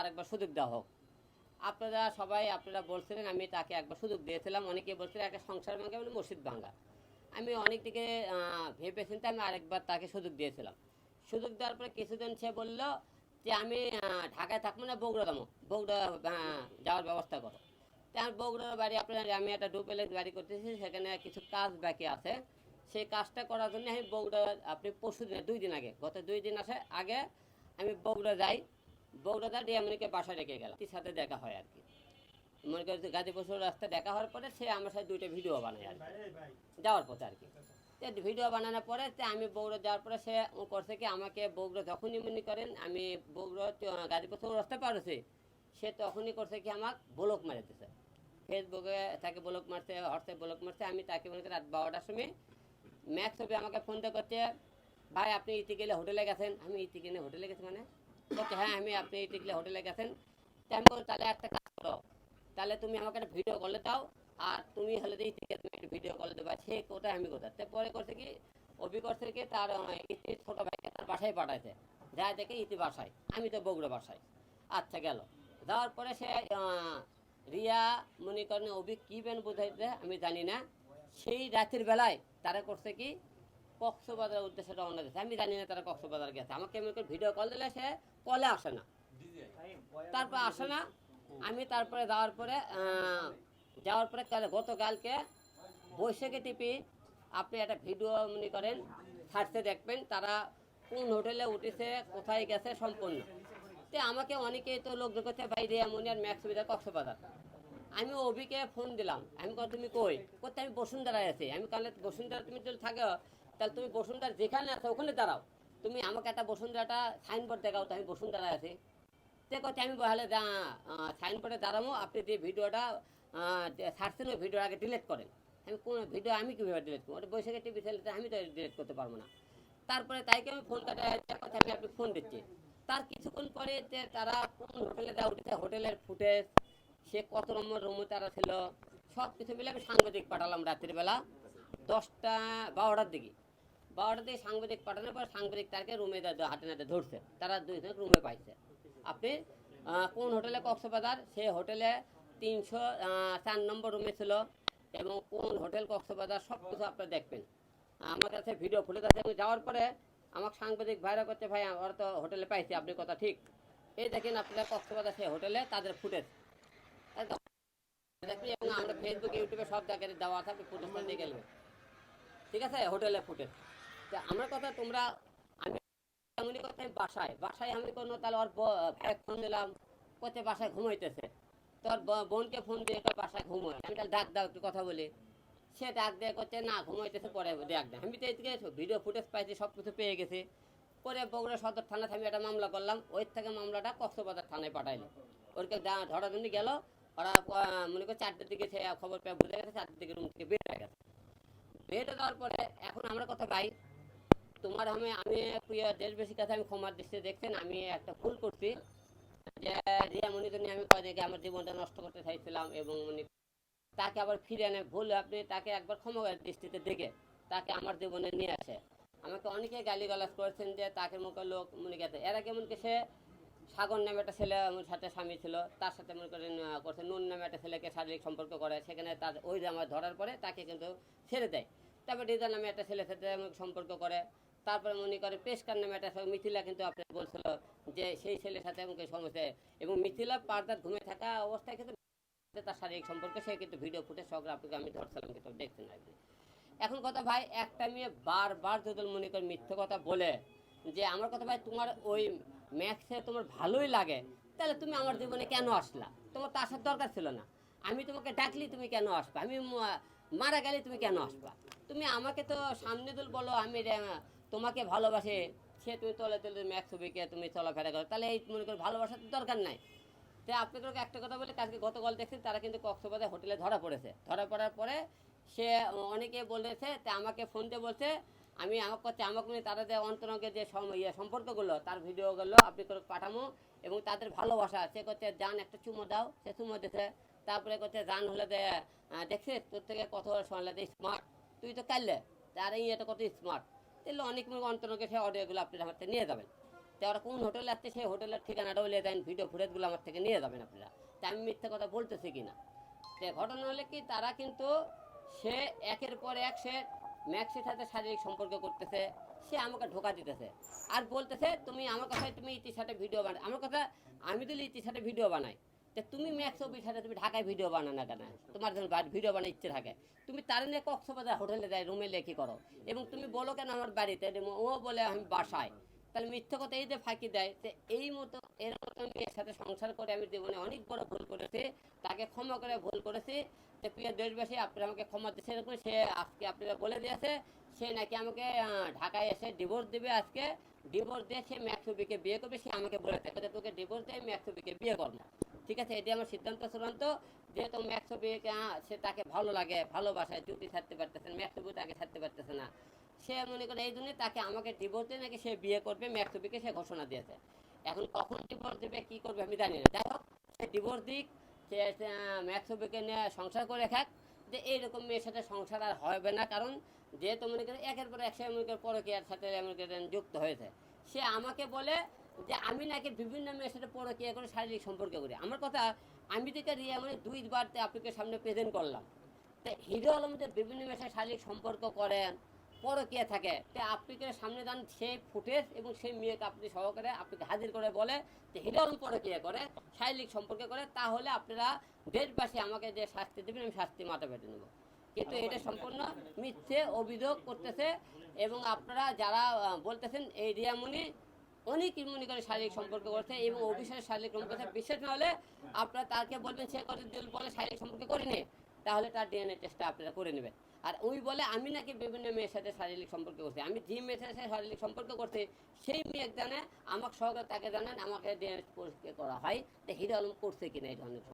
আরেকবার সুযোগ দেওয়া হোক। আপনারা সবাই আপনারা বলছিলেন, আমি তাকে একবার সুযোগ দিয়েছিলাম। অনেকে বলছিলেন, একটা সংসার ভাঙা মানে মসজিদ ভাঙা। আমি অনেক দিকে ভেবে চিন্তে আমি আরেকবার তাকে সুযোগ দিয়েছিলাম। সুযোগ দেওয়ার পরে কিছুদিন সে বলল যে, আমি ঢাকায় থাকব না বগুড়া যাব বগুড়া যাওয়ার ব্যবস্থা করো। তো আমি বগুড়ার বাড়ি, আপনার আমি একটা ডুপেলের বাড়ি করতেছি, সেখানে কিছু কাজ বাকি আছে। সেই কাজটা করার জন্য আমি বগুড়া, আপনি পরশু দিন দুই দিন আগে, গত দুই দিন আসে আগে আমি বগুড়া যাই। বগুড়া যাই ডিয়ামনিকে বাসায় রেখে তার সাথে দেখা হয় আর কি। মনে করি গাজীপুর রাস্তা দেখা হওয়ার পরে সে আমার সাথে দুইটা ভিডিও বানায় আর যাওয়ার পথে আর কি। ভিডিও বানানোর পরে আমি বগুড়া যাওয়ার পরে সে করছে কি আমাকে বগুড়া যখনই মনে করেন আমি চ- গাজীপুর রাস্তা পার হয়েছি, সে তখনই করছে কি আমাকে ব্লক মারে ফেসবুকে তাকে ব্লক মারছে হোয়াটসঅ্যাপ ব্লক মারছে, আমি তাকে মনে করি রাত বারোটার সময় ম্যাক্স হবে আমাকে ফোনটা করছে, ভাই, আপনি ইতি গেলে হোটেলে গেছেন? আমি ইতি গেলে হোটেলে গেছি মানে? বলছে হ্যাঁ আমি আপনি ইতি গেলে হোটেলে গেছেন। তো আমি বলছি তাহলে একটা কাজ করো। তাহলে তুমি আমাকে একটা ভিডিও কলে দাও আর তুমি হলে যে ইতি তুমি একটা ভিডিও কলে দেবা সে কোথায় আমি কোথায়। পরে করছে কি অভি করছে কি তার আহ, ছোটো ভাইকে তার বাসায় পাঠাইছে। যা দেখে ইতি বাসায় আমি তো বগুড়া বাসায়। আচ্ছা গেল। যাওয়ার পরে সে রিয়া মনে করেন অভি কী বেন বোঝাইছে আমি জানি না। সেই রাতের বেলায় তারা করছে কি কক্সবাজারের উদ্দেশ্যে রওনা দিয়েছে। আমি জানি না তারা কক্সবাজার গেছে। আমাকে এমনি করে ভিডিও কল দিলে সে কলে আসে না। তারপর আসে না। আমি তারপরে যাওয়ার পরে যাওয়ার পরে কাল গতকালকে বৈশাখী টিপি আপনি একটা ভিডিও মনে করেন, ছাড়তে দেখবেন, তারা কোন হোটেলে উঠেছে, কোথায় গেছে সম্পূর্ণ। তো আমাকে অনেকেই তো লোক দেখছে বাইরে এমনি আর ম্যাক্স সুবিধা কক্সবাজার। আমি অভিকে ফোন দিলাম। আমি কহ তুমি কই? করতে আমি বসুন্ধরায় আছি। আমি কালে বসুন্ধরা তুমি যদি থাকো তাহলে তুমি বসুন্ধরা যেখানে আছো ওখানে দাঁড়াও। তুমি আমাকে একটা বসুন্ধরাটা সাইনবোর্ড দেখাও, তো আমি বসুন্ধরায় আছি। তে কথা আমি বহালে সাইনবোর্ডে দাঁড়াবো আপনি যে ভিডিওটা ছাড়ছেন ওই ভিডিও আগে ডিলিট করেন। আমি, কোন ভিডিও? আমি কীভাবে ডিলিট করব? ওটা বৈশাখী টিভি চ্যানেলটা আমি তো ডিলেট করতে পারব না। তারপরে তাইকে আমি ফোন কাটা কথা আমি আপনি ফোন দিচ্ছি। তার কিছুক্ষণ পরে যে তারা কোন হোটেলে যা উঠেছে হোটেলের ফুটেজ সে কত নম্বর রুমে তারা ছিল সব কিছু মিলে আমি সাংবাদিক পাঠালাম রাত্রিবেলা, দশটা, বারোটার দিকে। বারোটার দিকে সাংবাদিক পাঠানোর পর সাংবাদিক তারকে রুমে হাতে নাতে ধরছে। তারা দুইজন রুমে পাইছে। আপনি কোন হোটেলে কক্সবাজার? সে হোটেলে তিনশো চার নম্বর রুমে ছিল এবং কোন হোটেল কক্সবাজার সব কিছু আপনারা দেখবেন। আমার কাছে ভিডিও ফুটে আছে যাওয়ার পরে আমাকে সাংবাদিক ভাইরা করছে ভাই, আমার তো হোটেলে পাইছি, আপনি কথা ঠিক। এই দেখেন আপনারা কক্সবাজার সে হোটেলে তাদের ফুটেজ। দেখবি এবং আমরা ফেসবুক ইউটিউবে সব জায়গায় দেওয়া থাকবে ফুটেজটা দিয়ে গেলে। ঠিক আছে? হোটেলে ফুটেজ। তা আমার কথা তোমরা, আমি এমনই কথা বাসায় বাসায় আমি কোনো তাহলে ওর ভাই ফোন দিলাম, কোথায় বাসায় ঘুমাইতেছে? তোর বোনকে ফোন দিয়ে কয় বাসায় ঘুমোয়। আমি তাহলে ডাক দাও একটু কথা বলি। সে ডাক দিয়ে করছে না, ঘুমাইতেছে, পরে ডাক দেয় আমি তো এদিকে ভিডিও ফুটেজ পাইছি সব কিছু পেয়ে গেছি। পরে বগুড়া সদর থানাতে আমি একটা মামলা করলাম, ওই থেকে মামলাটা কক্সবাজার থানায় পাঠাইলো। ওরকে ধরার জন্য গেল, ওরা মনে করে চারটের দিকে সে খবর পেয়ে বুঝে গেছে, চারটের দিকে রুম থেকে বের হয়ে গেছে। বের যাওয়ার পরে এখন আমরা কথা ভাই তোমার আমি আমি প্রিয় দেশবাসী কাছে আমি ক্ষমার দৃষ্টিতে দেখছেন আমি একটা ভুল করছি। যে রিয়া মনির জন্য আমি কয়েক আমার জীবনটা নষ্ট করতে চাইছিলাম এবং উনি তাকে আবার ফিরে এনে ভুল আপনি তাকে একবার ক্ষমার দৃষ্টিতে দেখে তাকে আমার জীবনে নিয়ে আসে। আমাকে অনেকে গালিগালাজ করেছেন যে তাকে মুখে লোক মনে গেছে এর আগে মনে সে সাগর নামে একটা ছেলে আমার সাথে স্বামী ছিল তার সাথে মনে আহ, করছে নুন নামে একটা ছেলেকে শারীরিক সম্পর্ক করে সেখানে তার ওই আমার ধরার পরে তাকে কিন্তু ছেড়ে দেয়। তারপর রিজা নামে একটা ছেলের সাথে সম্পর্ক করে তারপরে মনে করে পেশকার নামে একটা মিথিলা কিন্তু আপনি বলছিল যে, সেই ছেলের সাথে আমাকে সমস্যা। এবং মিথিলা পার্দার ঘুমে থাকা অবস্থায় কিন্তু তার শারীরিক সম্পর্কে, সে কিন্তু ভিডিও ফুটে সব আপনাকে আমি ধরছিলাম, কিন্তু দেখছেন আপনি এখন কথা ভাই, একটা মেয়ে বারবার যদি মনে করে মিথ্যে কথা বলে যে, আমার কথা ভাই, তোমার ওই ম্যাথসে তোমার ভালোই লাগে, তাহলে তুমি আমার জীবনে কেন আসলা? তোমার তো আসার দরকার ছিল না। আমি তোমাকে ডাকলি তুমি কেন আসবা? আমি মারা গেলে তুমি কেন আসবা? তুমি আমাকে তো সামনে দুল বলো, আমি তোমাকে ভালোবাসে, সে তুমি তলে তলে ম্যাক্স ছবিকে তুমি চলাফেরা করো। তাহলে এই মনে করো ভালোবাসার দরকার নাই। তো আপনাদেরকে একটা কথা বলে, কালকে গতকাল দেখছি তারা কিন্তু কক্সবাজার হোটেলে ধরা পড়েছে। ধরা পড়ার পরে সে অনেকে বলেছে, তা আমাকে ফোন দিয়ে বলছে, আমি আমাকে করছে, আমাকে নিয়ে তারা যে অন্তরঙ্গের যে ইয়ে সম্পর্কগুলো, তার ভিডিওগুলো আপনি করে পাঠামো এবং তাদের ভালোবাসা। সে করছে যান একটা চুমো দাও। সে চুমো দিতে তারপরে করছে যান হলে যে দেখছিস, তোর থেকে কত শোনালে স্মার্ট তুই তো কাললে তার ইয়েটা কত স্মার্ট তাহলে অনেক অন্তরঙ্গে সে অডিওগুলো আপনি আমার থেকে নিয়ে যাবেন। তো ওরা কোন হোটেলে আসছে সেই হোটেলের ঠিকানাটাও বলে দেন, ভিডিও ফুটেজগুলো আমার থেকে নিয়ে যাবেন আপনারা। তা আমি মিথ্যে কথা বলতেছি কিনা? তো ঘটনা হলে কি, তারা কিন্তু সে একের পর এক সে ম্যাক্সির সাথে শারীরিক সম্পর্ক করতেছে, সে আমাকে ঢোকা দিতেছে। আর বলতেছে, তুমি আমার কথায় তুমি ইতির সাথে ভিডিও বানাই আমার কথা, আমি তো ইতির সাথে ভিডিও বানাই। তো তুমি ম্যাক্স অফিস সাথে তুমি ঢাকায় ভিডিও বানানো কেন? তোমার যখন ভিডিও বানার ইচ্ছে থাকে। তুমি তার নিয়ে কক্সবাজার হোটেলে যাই রুমে লেখি করো। এবং তুমি বলো কেন আমার বাড়িতে? ও বলে আমি বাসায়। তাহলে মিথ্যা কথা এই যে ফাঁকি দেয় যে এই মতো এর মতো মেয়ের সাথে সংসার করে আমি জীবনে অনেক বড় ভুল করেছি। তাকে ক্ষমা করে ভুল করেছি। তো প্রিয় দেশবাসী, আপনারা আমাকে ক্ষমা দিচ্ছে এরকম সে আজকে আপনারা বলে দিয়েছে। সে নাকি আমাকে ঢাকায় এসে ডিভোর্স দেবে আজকে। ডিভোর্স দিয়ে সে ম্যাক্সুবিকে বিয়ে করবে, সে আমাকে বলেছে। তোকে ডিভোর্স দিয়ে ম্যাক্সুবিকে বিয়ে করব। ঠিক আছে, এটি আমার সিদ্ধান্ত, চূড়ান্ত। যেহেতু ম্যাক্সুবিকে সে তাকে ভালো লাগে, ভালোবাসায় জুটি ছাড়তে পারতেছে না ম্যাক্সুবি তাকে ছাড়তে পারতেছে না। সে মনে করে এই জন্য তাকে আমাকে ডিভোর্স দিয়ে নাকি সে বিয়ে করবে ম্যাক্সুবিকে সে ঘোষণা দিয়েছে। এখন কখন ডিভোর্স দেবে, কি করবে আমি জানি না। যাই হোক, সে ডিভোর্স দিক, সে ম্যাক্সুবিকে নিয়ে সংসার করে খাক। যে এইরকম মেয়ের সাথে সংসার আর হবে না, কারণ যেহেতু মনে করে একের পর এক সে মনে করে পরকীয়ার সাথে মনে যুক্ত হয়েছে। সে আমাকে বলে যে আমি নাকি বিভিন্ন মেয়ের সাথে পরকীয়া করে শারীরিক সম্পর্ক করি? আমার কথা আমি থেকে রিয়া মানে দুইবার আপনাকে সামনে প্রেজেন্ট করলাম। তো হিরো আলমদের বিভিন্ন মেয়ের সাথে শারীরিক সম্পর্ক করেন পরকীয়া থাকে তো আপনাকে সামনে দান সেই ফুটেজ এবং সেই মেয়েকে আপনি সহকারে আপনাকে হাজির করে বলে যে হিরো আলম পরকীয়া করে শারীরিক সম্পর্ক করে তাহলে আপনারা দেশবাসী আমাকে যে শাস্তি দেবেন আমি শাস্তি মাথা পেতে নেব। কিন্তু এটা সম্পূর্ণ মিথ্যে অভিযোগ করতেছে এবং আপনারা যারা বলতেছেন এই রিয়ামণি অনেকই মনে করে শারীরিক সম্পর্ক করছে এবং অফিসের শারীরিক সম্পর্ক বিশেষ না হলে আপনারা তাকে বলবেন, সে কথা যদি বলে শারীরিক সম্পর্ক করিনি? তাহলে তার ডিএনএ টেস্টটা আপনারা করে নেবেন। আর ওই বলে আমি নাকি বিভিন্ন মেয়ের সাথে শারীরিক সম্পর্ক করছি। আমি যে মেয়ের সাথে শারীরিক সম্পর্ক করছি, সেই মেয়ে জানে, আমাকে সহকারে তাকে জানেন, আমাকে ডিএনএ পরীক্ষা করা হয় হিরো আলম করছে কিনা এই ধরনের